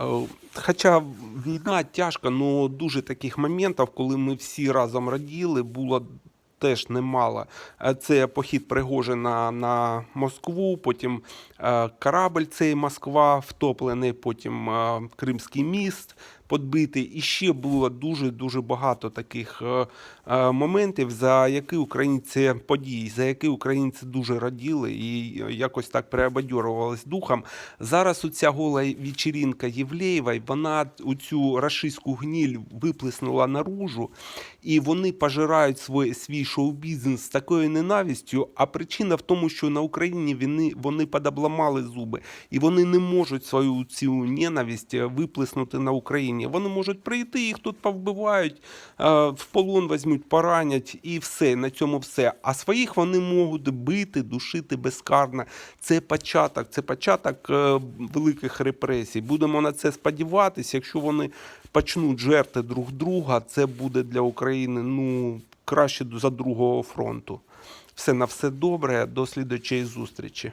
Е, Хоча війна тяжка, але дуже таких моментів, коли ми всі разом раділи, було теж немало. Е, Це похід Пригожина на Москву, потім е, корабль цей Москва втоплений, потім е, Кримський міст подбитий. І ще було дуже-дуже багато таких моментів, за які українці події, за які українці дуже раділи і якось так переобадьорувались духом. Зараз оця гола вечірінка Євлеєвої, вона цю рашистську гніль виплеснула наружу, і вони пожирають свій, свій шоу-бізнес з такою ненавистю. А причина в тому, що на Україні вони, вони подобламали зуби, і вони не можуть свою цю ненависть е, виплеснути на Україні. Вони можуть прийти, їх тут повбивають, е, в полон візьмуть, поранять і все. На цьому все. А своїх вони можуть бити, душити безкарно. Це початок, це початок е, великих репресій. Будемо на це сподіватися. Якщо вони почнуть жерти друг друга, це буде для України ну краще за другого фронту. Все на все добре. До слідчої зустрічі.